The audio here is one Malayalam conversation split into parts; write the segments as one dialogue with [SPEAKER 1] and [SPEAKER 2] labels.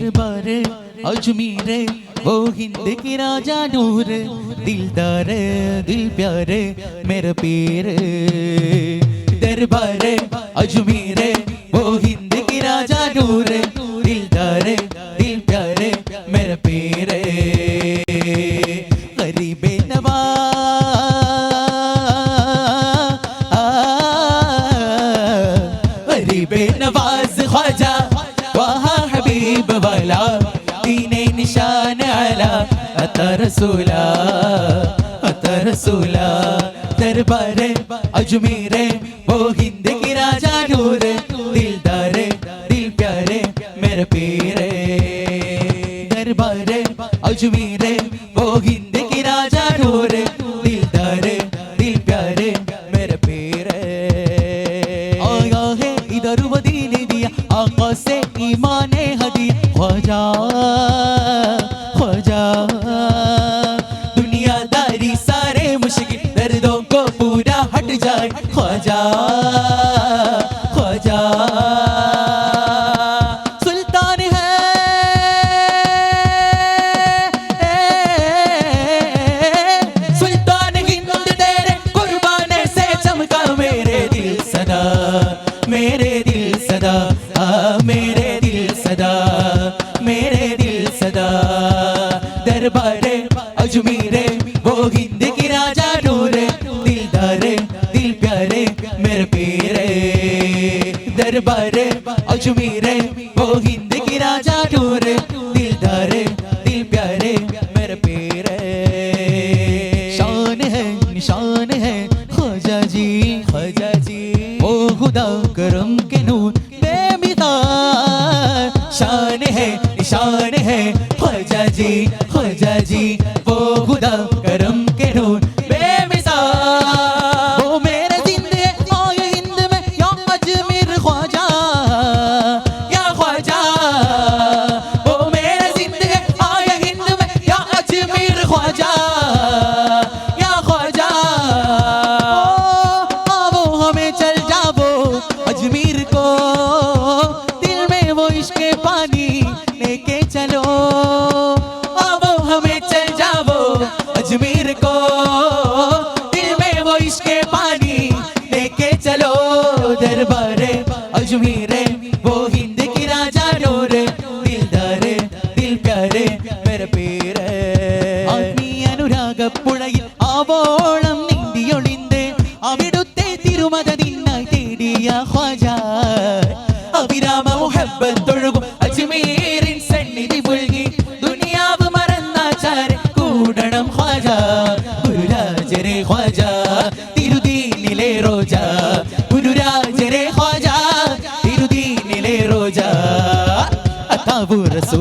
[SPEAKER 1] दरबार अजमीर, वो हिंद की राजा नूर, दिलदार, दिल प्यार, मेरा पीर। दरबार, अजमीर, वो हिंद की राजा नूर, दिलदार, दिल प्यार, मेरा पीर। गरीब ख्वाजा അത്തരസൂല അത്തരസൂല ദർബാരെ അജ്മീരെ ഓ ഹിന്ദ് കി രാജാനൂര് ദിൽദാരെ ദിൽ പ്യാരെ മേരെ പീരെ ദർബാരെ അജ്മീരെ ഓ ഹിന്ദ് കി രാജാനൂര് ദിൽദാരെ ദിൽ പ്യാരെ മേരെ പീരെ ആയാ ഹേ ഇദർ വദീനെ ദിയ ആഖാ സേ ഈമാനെ ഹദിയ ഖ്വാജാ. যায় खुदा करम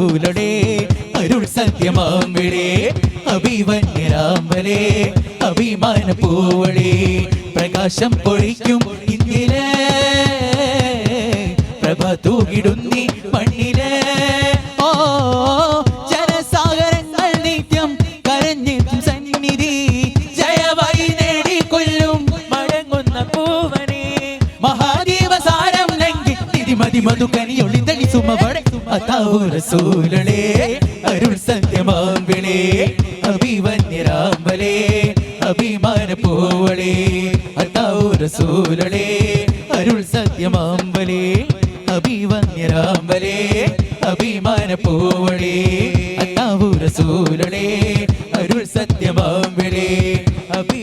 [SPEAKER 1] റസൂലുടെ അരുൾ സത്യമാമ്പിളേ അഭിവന്യരാമലേ അഭിമാന പൂവളേ. പ്രകാശം പൊഴിക്കും ഇന്ത്യയിലെ. പ്രഭ തൂകിടുന്നി മണ്ണിലെ. ഓ ജനസാഗരങ്ങൾ സന്നിധി. മടങ്ങുന്ന സുമവടെ അതാവു റസൂലളേ അരുൾ സത്യമാമ്പിളേ അഭിവന്യരാമ്പലേ അഭിമാന പൂവളേ അതാവു റസൂലളേ അരുൾ സത്യമാമ്പലേ അഭിവന്യരാമ്പലേ അഭിമാന പൂവളേ അതാവു റസൂലളേ അരുൾ സത്യമാമ്പിളേ അഭിവന്യരാമ്പലേ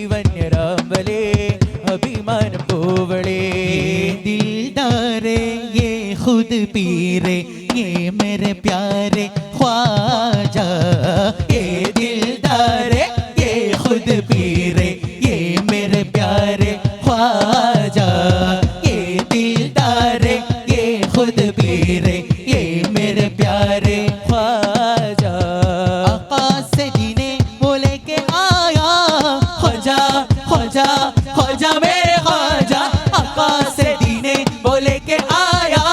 [SPEAKER 1] ख्वाजा मेरे ख्वाजा से बोले के आया।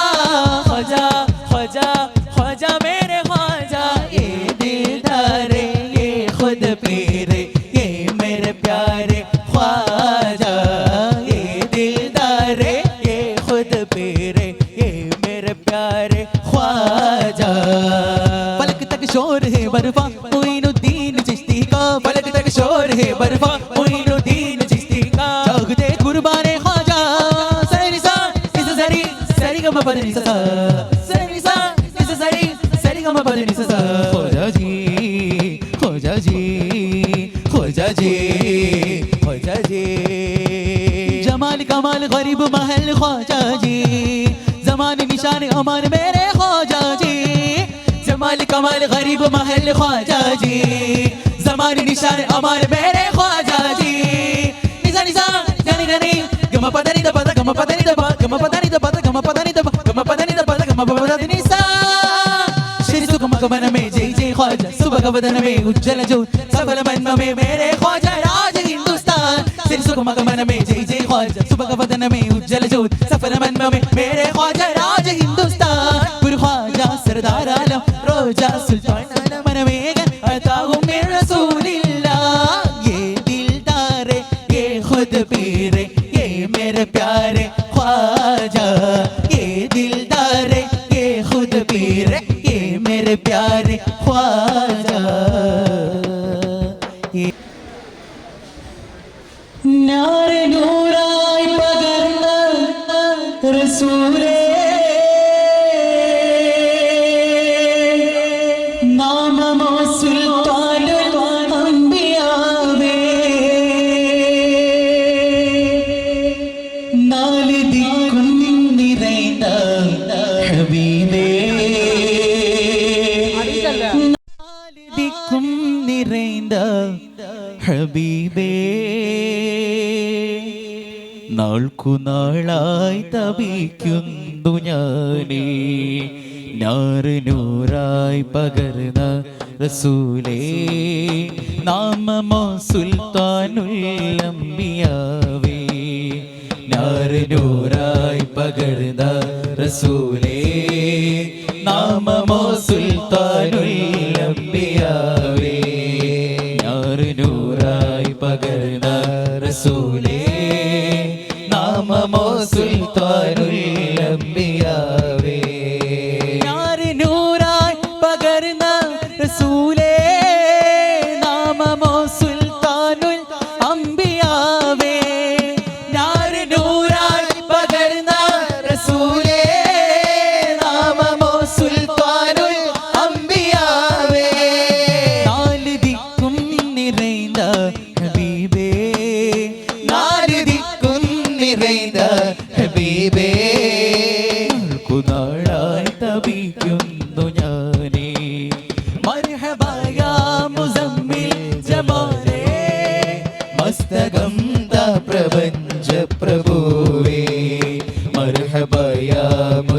[SPEAKER 1] ख्वाजा मेरे ख्वाजा दिलदारे खुद पीरे, ये मेरे प्यारे ख्वाजा। ये दिलदारे ये खुद पीरे, ये मेरे प्यारे ख्वाजा। शोर है बर्फा, मोइनुद्दीन चिश्ती का पलक तक शोर है बर्फा गम पदनी सा सरी सा इस सरी सरी गम पदनी सा ख्वाजा जी ख्वाजा जी ख्वाजा जी ख्वाजा जी जमाल कमाल गरीब महल ख्वाजा जी जमान निशान अमान मेरे ख्वाजा जी जमाल कमाल गरीब महल ख्वाजा जी जमान निशान अमान मेरे ख्वाजा గమ పదని ద పద గమ పదని ద పద గమ పదని ద పద గమ పదని ద పద గమ పదని ద పద గమ పదని ని సా శ్రీ సుగమ గమన మే జై జై ఖ్వాజా సుభగ వదన మే ఉజ్జల జోత్ సఫల మన్మ మే మేరే ఖ్వాజా రాజ హిందుస్తాన్ శ్రీ సుగమ గమన మే జై జై ఖ్వాజా సుభగ వదన మే ఉజ్జల జోత్ సఫల మన్మ మే మేరే ఖ్వాజా റസൂലേ നാമമോ സുൽത്താനുൽ അംബിയാവേ നാല് ഹബീബേ. നാൾക്കു നാളായി തപിക്കുന്നു ഞാനേ. ൂറായി പകർന്ന റസൂലേ നാമമോ സുൽത്താനുല്ലംബിയാവേ ഞാറിനൂറായി പകർന്ന റസൂലേ നാമമോ സുൽത്താനുല്ലംബിയാവേ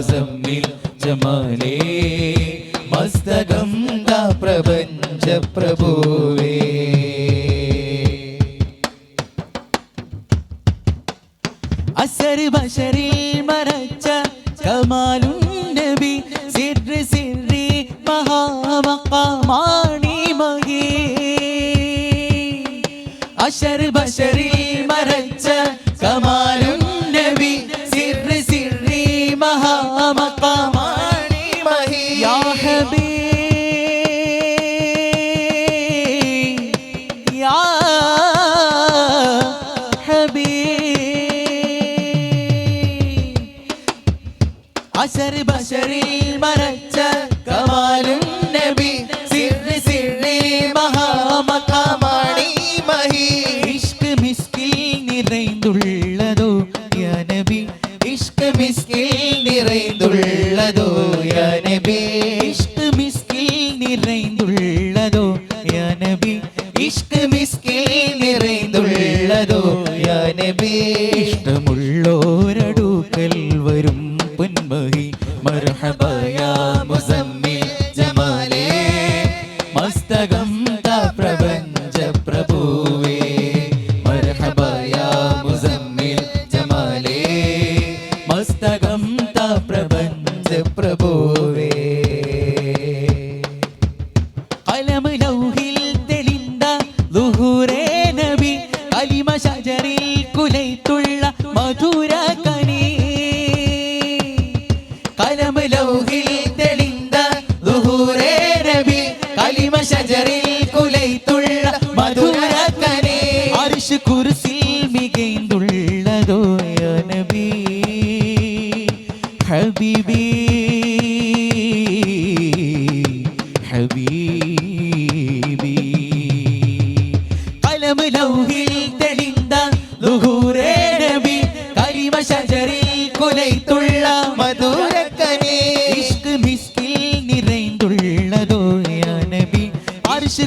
[SPEAKER 1] മുസമ്മിൽ ജമാലേ മസ്തകം ദാ പ്രപഞ്ച പ്രഭുവേ അസർ ബഷറിൽ മറച്ച കമാലും നബി സിർ സിറി മഹാമഖാമാണി മഹി അഷർ ബഷറിൽ நிறைந்துள்ளதோ? കരിമശജറിൽ കുലൈത്തുള്ള മധുരക്കനെ. അരിശ് കുരിശിൽ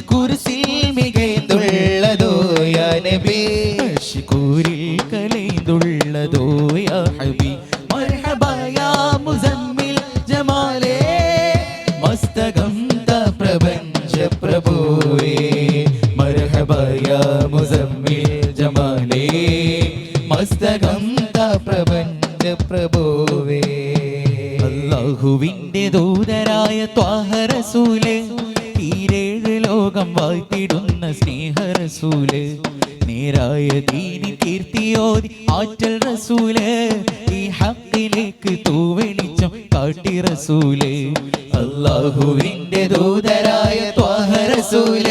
[SPEAKER 1] അർശ് കുർസിൽ മികൈന്തുള്ളതോ
[SPEAKER 2] യാ നബി
[SPEAKER 1] അഷ്കൂരിൽ കലൈന്തുള്ളതോ യാ ഹബി മർഹബ യാ മുസമ്മിൽ ജമാലേ മസ്തകം ത പ്രപഞ്ച പ്രഭുവേ മർഹബ യാ മുസമ്മിൽ ജമാലേ മസ്തകം ത പ്രപഞ്ച
[SPEAKER 2] പ്രഭുവേ
[SPEAKER 1] അല്ലാഹുവിന്റെ ദൂതരായ ത്വാഹറസൂൽ തീരേഴ് ലോകം വാഴ്ത്തിടുന്ന സ്നേഹറസൂൽ നേരായ ദീനി കീർത്തിയോതി ആറ്റൽ റസൂൽ. ഈ ഹക്കിലേക്ക് തൂവെളിച്ചം കാട്ടി റസൂൽ. അള്ളാഹുവിന്റെ ദൂതരായ ത്വാഹറസൂൽ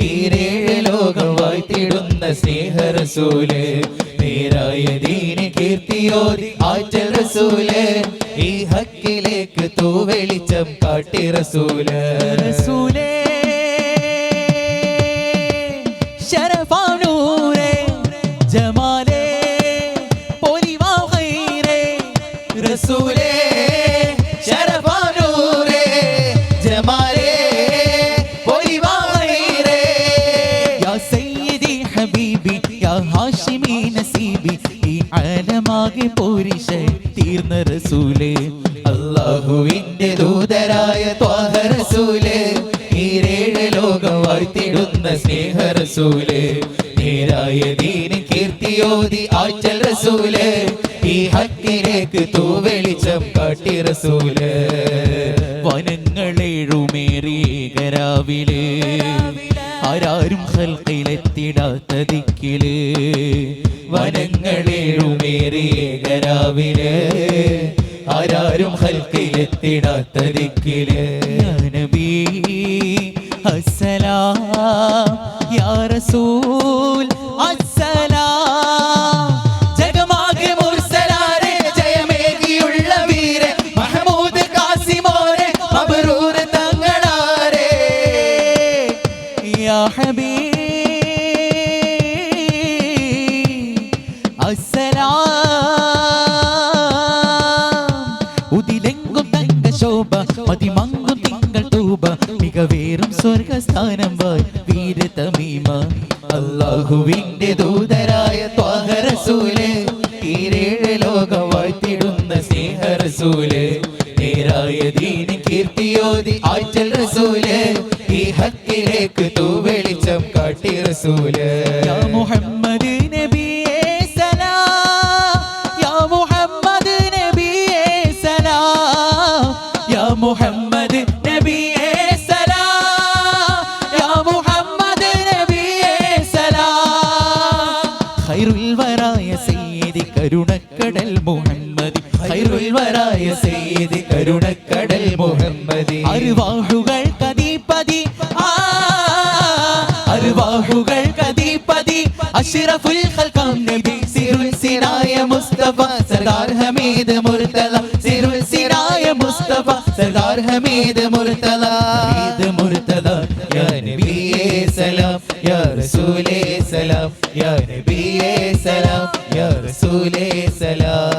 [SPEAKER 1] തീരേഴ് ലോകം വാഴ്ത്തിടുന്ന സ്നേഹറസൂൽ നേരായ ദീനി കീർത്തിയോതി ആറ്റൽ റസൂൽ.
[SPEAKER 2] ഈ ഹക്കിലേക്ക് തൂവെളിച്ചം കാട്ടി റസൂൽ.
[SPEAKER 1] റസൂലേ യാ ഹാഷിമി നസീബി ഈ ആലമാകെ പോരിശ തീർന്ന റസൂലേ.
[SPEAKER 2] അള്ളാഹുവിന്റെ ദൂതരായ ത്വാഹ റസൂൽ ഈരേഴ് ലോകം വാഴ്ത്തിടുന്ന സ്നേഹ റസൂൽ. നേരായ ദീന് കീർത്തിയോതി ആറ്റൽ റസൂൽ ഈ ഹക്കിലേക്ക് തൂവെളിച്ചം കാട്ടി റസൂൽ.
[SPEAKER 1] വനങ്ങളേഴുമേറിയേകരാവിൽ ആരാരും ഹൽക്കയിലെത്തിടാത്ത ദിക്കിൽ
[SPEAKER 2] വനങ്ങളേഴുമേറിയേകരാവിൽ ആരാരും ഹൽക്കിലെത്തിടാത്ത
[SPEAKER 1] ദിക്കിൽ നബി അസ്സലാം യാ റസൂൽ
[SPEAKER 2] ദീന് കീർത്തിയോതി ആറ്റൽ റസൂൽ ഈ ഹക്കിലേക്ക് തൂവെളിച്ചം കാട്ടി
[SPEAKER 1] റസൂൽ. മുഹമ്മദ് നബിയേ സലാം യാ മുഹമ്മദ് നബിയേ സലാം യാ മുഹമ്മദ് മുഹമ്മദ് ഹൈറുൽവരായ സയ്യിദ് കരുണക്കടൽ മുഹമ്മദി. അരുവാഹുകൾ കദീപതി ആ അരുവാഹുകൾ കദീപതി അഷ്റഫുൽ ഖൽഖാം നബി സിറുൽ സിനായ മുസ്തഫ സർദാർ ഹമീദ് മുർതല സിറുൽ സിനായ മുസ്തഫ സർദാർ ഹമീദ് മുർതല ഹമീദ് മുർതല
[SPEAKER 2] യാ നബിയേ സലാം യാ റസൂലേ സലാം യാ നബിയേ സലാം യാ റസൂലേ സലാം.